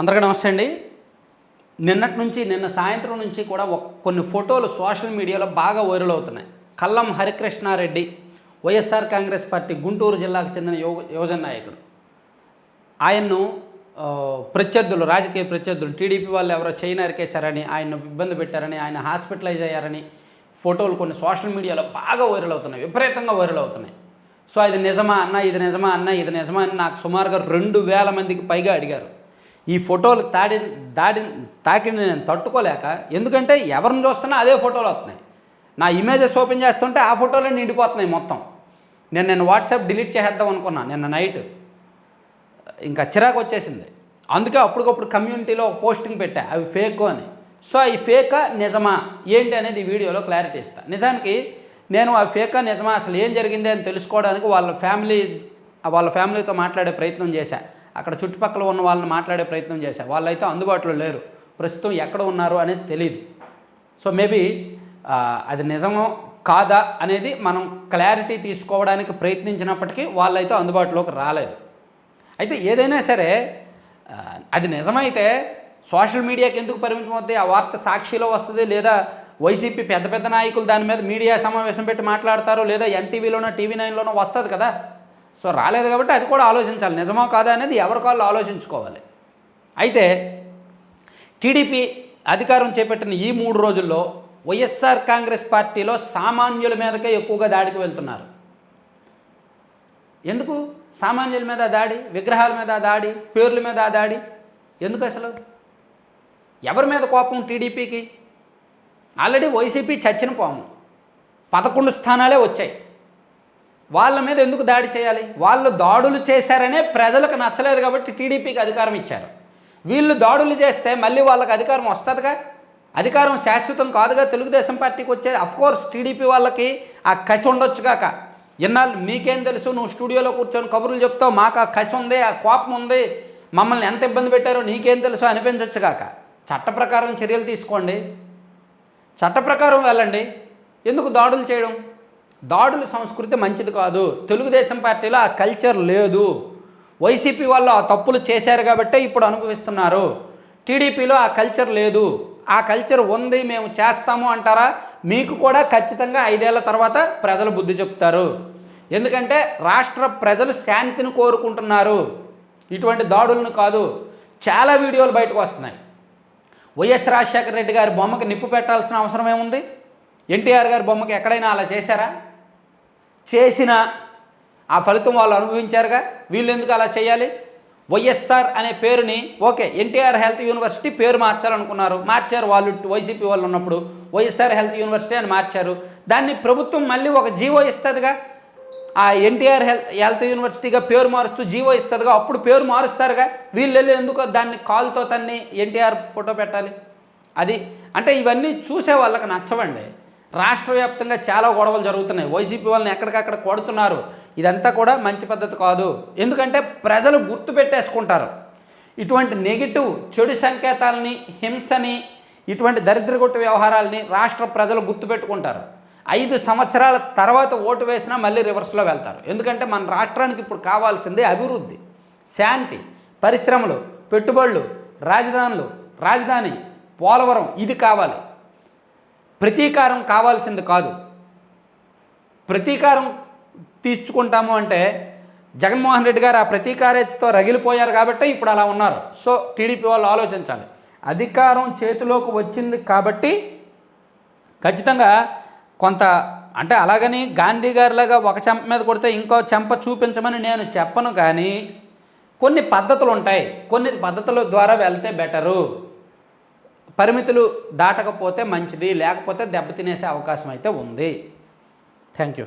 అందరికీ నమస్తే అండి. నిన్నటి నుంచి నిన్న సాయంత్రం నుంచి కూడా ఒక- కొన్ని ఫోటోలు సోషల్ మీడియాలో బాగా వైరల్ అవుతున్నాయి. Kallam Harikrishnareddy YSR Congress party Guntur జిల్లాకు చెందిన యువ యువజన నాయకుడు. ఆయన్ను ప్రత్యర్థులు రాజకీయ ప్రత్యర్థులు టీడీపీ వాళ్ళు ఎవరో చైనా ఎరికేశారని ఆయన ఇబ్బంది పెట్టారని ఆయన హాస్పిటలైజ్ అయ్యారని ఫోటోలు కొన్ని సోషల్ మీడియాలో బాగా వైరల్ అవుతున్నాయి. విపరీతంగా వైరల్ అవుతున్నాయి. సో అది నిజమా అన్న ఇది నిజమా అన్న ఇది నిజమా అని నాకు సుమారుగా రెండు వేల మందికి పైగా అడిగారు. ఈ ఫోటోలు తాడి దాడి తాకిని నేను తట్టుకోలేక ఎందుకంటే ఎవరిని చూస్తున్నా అదే ఫోటోలు వస్తున్నాయి. నా ఇమేజెస్ ఓపెన్ చేస్తుంటే ఆ ఫోటోలే నిండిపోతున్నాయి మొత్తం. నేను నేను వాట్సాప్ డిలీట్ చేసేద్దాం అనుకున్నా నిన్న నైట్. ఇంకా చిరాకు వచ్చేసింది. అందుకే అప్పటికప్పుడు కమ్యూనిటీలో ఒక పోస్టింగ్ పెట్టా అవి ఫేక్ అని. సో అవి ఫేకా నిజమా? ఏంటి అనేది వీడియోలో క్లారిటీ ఇస్తాను నిజానికి నేను ఆ ఫేకా నిజమా? అసలు ఏం జరిగింది అని తెలుసుకోవడానికి వాళ్ళ ఫ్యామిలీ వాళ్ళ ఫ్యామిలీతో మాట్లాడే ప్రయత్నం చేశా. అక్కడ చుట్టుపక్కల ఉన్న వాళ్ళని మాట్లాడే ప్రయత్నం చేశా. వాళ్ళైతే అందుబాటులో లేరు. ప్రస్తుతం ఎక్కడ ఉన్నారు అనేది తెలియదు సో మేబీ అది నిజమో కాదా అనేది మనం క్లారిటీ తీసుకోవడానికి ప్రయత్నించినప్పటికీ వాళ్ళైతే అందుబాటులోకి రాలేదు. అయితే ఏదైనా సరే అది నిజమైతే సోషల్ మీడియాకి ఎందుకు పరిమితం అవుతుంది ఆ వార్త సాక్షిలో వస్తుంది లేదా వైసీపీ పెద్ద పెద్ద నాయకులు దాని మీద మీడియా సమావేశం పెట్టి మాట్లాడతారు లేదా ఎన్టీవీలోనో టీవీ నైన్లోనో వస్తుంది కదా. సో రాలేదు కాబట్టి అది కూడా ఆలోచించాలి. నిజమో కాదా అనేది ఎవరి కాళ్ళు ఆలోచించుకోవాలి. అయితే టీడీపీ అధికారం చేపట్టిన ఈ మూడు రోజుల్లో వైఎస్ఆర్ కాంగ్రెస్ పార్టీలో సామాన్యుల మీదకే ఎక్కువగా దాడికి వెళ్తున్నారు. ఎందుకు? సామాన్యుల మీద దాడి విగ్రహాల మీద దాడి పేర్ల మీద దాడి. ఎందుకు అసలు? ఎవరి మీద కోపం టీడీపీకి? ఆల్రెడీ వైసీపీ చచ్చిన పాము. పదకొండు స్థానాలే వచ్చాయి. వాళ్ళ మీద ఎందుకు దాడి చేయాలి? వాళ్ళు దాడులు చేశారనే ప్రజలకు నచ్చలేదు కాబట్టి టీడీపీకి అధికారం ఇచ్చారు. వీళ్ళు దాడులు చేస్తే మళ్ళీ వాళ్ళకి అధికారం వస్తుందిగా? అధికారం శాశ్వతం కాదుగా? తెలుగుదేశం పార్టీకి వచ్చేది కోర్స్ టీడీపీ వాళ్ళకి ఆ కసి ఉండొచ్చు కాక. ఇన్నాళ్ళు మీకేం తెలుసు? నువ్వు స్టూడియోలో కూర్చొని కబుర్లు చెప్తావు మాకు ఆ కసి ఉంది ఆ కోపం ఉంది. మమ్మల్ని ఎంత ఇబ్బంది పెట్టారో నీకేం తెలుసు? అనిపించవచ్చు కాక. చట్ట ప్రకారం చర్యలు తీసుకోండి. చట్ట ప్రకారం వెళ్ళండి. ఎందుకు దాడులు చేయడం? దాడుల సంస్కృతి మంచిది కాదు. తెలుగుదేశం పార్టీలో ఆ కల్చర్ లేదు. వైసీపీ వాళ్ళు ఆ తప్పులు చేశారు కాబట్టే ఇప్పుడు అనుభవిస్తున్నారు. టీడీపీలో ఆ కల్చర్ లేదు. ఆ కల్చర్ ఉంది మేము చేస్తాము అంటారా? మీకు కూడా ఖచ్చితంగా ఐదేళ్ళ తర్వాత ప్రజలు బుద్ధి చెప్తారు. ఎందుకంటే రాష్ట్ర ప్రజలు శాంతిని కోరుకుంటున్నారు. ఇటువంటి దాడులను కాదు చాలా వీడియోలు బయటకు వస్తున్నాయి. వైఎస్ రాజశేఖర రెడ్డి గారి బొమ్మకి నిప్పు పెట్టాల్సిన అవసరం ఏముంది? ఎన్టీఆర్ గారి బొమ్మకి ఎక్కడైనా అలా చేశారా? చేసిన ఆ ఫలితం వాళ్ళు అనుభవించారుగా? వీళ్ళు ఎందుకు అలా చేయాలి? వైఎస్ఆర్ అనే పేరుని ఓకే ఎన్టీఆర్ హెల్త్ యూనివర్సిటీ పేరు మార్చాలనుకున్నారు. మార్చారు వాళ్ళు వైసీపీ వాళ్ళు ఉన్నప్పుడు. వైఎస్ఆర్ హెల్త్ యూనివర్సిటీ అని మార్చారు. దాన్ని ప్రభుత్వం మళ్ళీ ఒక జీవో ఇస్తుందిగా? ఆ ఎన్టీఆర్ హెల్త్ హెల్త్ యూనివర్సిటీగా పేరు మారుస్తూ జీవో ఇస్తుందిగా? అప్పుడు పేరు మారుస్తారుగా? వీళ్ళు వెళ్ళి ఎందుకు దాన్ని కాల్తో తన్ని ఎన్టీఆర్ ఫోటో పెట్టాలి? అది అంటే ఇవన్నీ చూసే వాళ్ళకి నచ్చవండి. రాష్ట్ర వ్యాప్తంగా చాలా గొడవలు జరుగుతున్నాయి. వైసీపీ వాళ్ళని ఎక్కడికక్కడ కొడుతున్నారు. ఇదంతా కూడా మంచి పద్ధతి కాదు. ఎందుకంటే ప్రజలు గుర్తు పెట్టేసుకుంటారు. ఇటువంటి నెగిటివ్ చెడు సంకేతాలని హింసని ఇటువంటి దరిద్రగొట్టు వ్యవహారాలని రాష్ట్ర ప్రజలు గుర్తుపెట్టుకుంటారు ఐదు సంవత్సరాల తర్వాత ఓటు వేసినా మళ్ళీ రివర్స్లో వెళ్తారు. ఎందుకంటే మన రాష్ట్రానికి ఇప్పుడు కావాల్సిందే అభివృద్ధి శాంతి పరిశ్రమలు పెట్టుబడులు రాజధానులు రాజధాని పోలవరం ఇది కావాలి. ప్రతీకారం కావాల్సింది కాదు. ప్రతీకారం తీర్చుకుంటాము అంటే జగన్మోహన్ రెడ్డి గారు ఆ ప్రతీకారేచ్ఛతో రగిలిపోయారు కాబట్టి ఇప్పుడు అలా ఉన్నారు. సో టీడీపీ వాళ్ళు ఆలోచించాలి. అధికారం చేతిలోకి వచ్చింది కాబట్టి ఖచ్చితంగా కొంత అంటే అలాగని గాంధీ గారిలాగా ఒక చెంప మీద కొడితే ఇంకో చెంప చూపించమని నేను చెప్పను కానీ కొన్ని పద్ధతులు ఉంటాయి. కొన్ని పద్ధతుల ద్వారా వెళ్తే బెటరు. పరిమితులు దాటకపోతే మంచిది లేకపోతే దెబ్బతినేసే అవకాశం అయితే ఉంది. Thank you